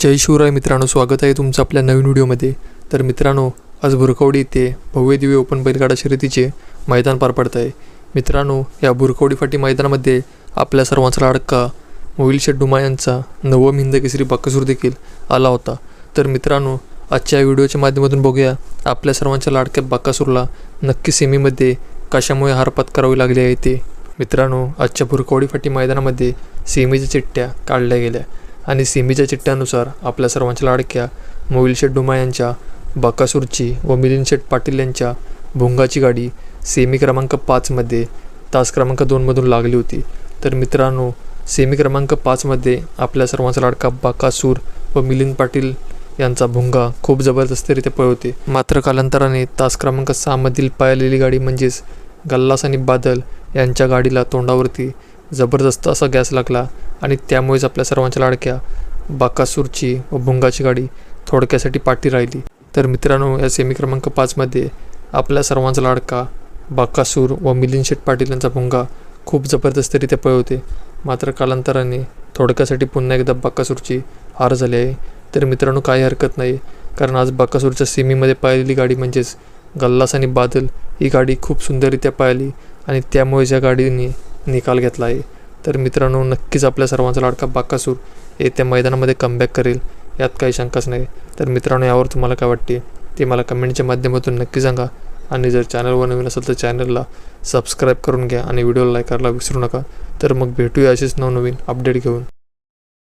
जय शिवराय मित्रांनो स्वागत आहे तुमचं आपल्या नवीन व्हिडिओमध्ये. तर मित्रांनो आज भुरकवडी येथे भव्य दिव्य ओपन बैलगाडा शर्यतीचे मैदान पार पडत आहे मित्रांनो या भुरकवडी फाटी मैदानामध्ये आपल्या सर्वांचा लाडका मोहिल शेड्डुमा यांचा नवम हिंद केसरी बाकसूर देखील आला होता. तर मित्रांनो आजच्या व्हिडिओच्या माध्यमातून बघूया आपल्या सर्वांच्या लाडक्या बाकासूरला नक्की सेमीमध्ये कशामुळे हार पत्करावी लागली आहे ते. मित्रांनो आजच्या भुरकवडी फाटी मैदानामध्ये सेमीच्या चिठ्ठ्या काढल्या गेल्या. आणि सेमीच्या चिठ्ठ्यानुसार आपल्या सर्वांच्या लाडक्या मोहिल शेठ डुमा यांच्या बाकासूरची व मिलिंद शेठ पाटील यांच्या भुंगाची गाडी सेमी क्रमांक पाचमध्ये तास क्रमांक दोनमधून लागली होती. तर मित्रांनो सेमी क्रमांक पाचमध्ये आपल्या सर्वांचा लाडका बाकासूर व मिलिंद पाटील यांचा भुंगा खूप जबरदस्तरित्या पळवते मात्र कालांतराने तास क्रमांक सहामधील पाळलेली गाडी म्हणजेच गल्लास आणि बादल यांच्या गाडीला तोंडावरती जबरदस्त असा गॅस लागला आणि त्यामुळेच आपल्या सर्वांच्या लाडक्या बाकासूरची व भुंगाची गाडी थोडक्यासाठी पाठी राहिली. तर मित्रांनो या सेमी क्रमांक पाचमध्ये आपल्या सर्वांचा लाडका बाकासूर व मिलिंद शेठ पाटील यांचा भुंगा खूप जबरदस्तरित्या पळवते मात्र कालांतराने थोडक्यासाठी पुन्हा एकदा बाकासूरची हार झाली आहे. तर मित्रांनो काही हरकत नाही कारण आज बाकासूरच्या सेमीमध्ये पाहिलेली गाडी म्हणजेच गल्लास आणि बादल ही गाडी खूप सुंदररित्या पाहिली आणि त्यामुळेच या गाडीने निकाल घेतला आहे. तर मित्रांनो नक्कीच आपल्या सर्वांचा लाडका बाकासूर येत्या मैदानामध्ये कमबॅक करेल यात काही शंकाच नाही. तर मित्रांनो यावर तुम्हाला काय वाटते? ते मला कमेंटच्या माध्यमातून नक्की सांगा. आणि जर चॅनलवर नवीन असेल तर चॅनलला सबस्क्राईब करून घ्या आणि व्हिडिओला लाईक करायला विसरू नका. तर मग भेटूया असेच नवनवीन अपडेट घेऊन.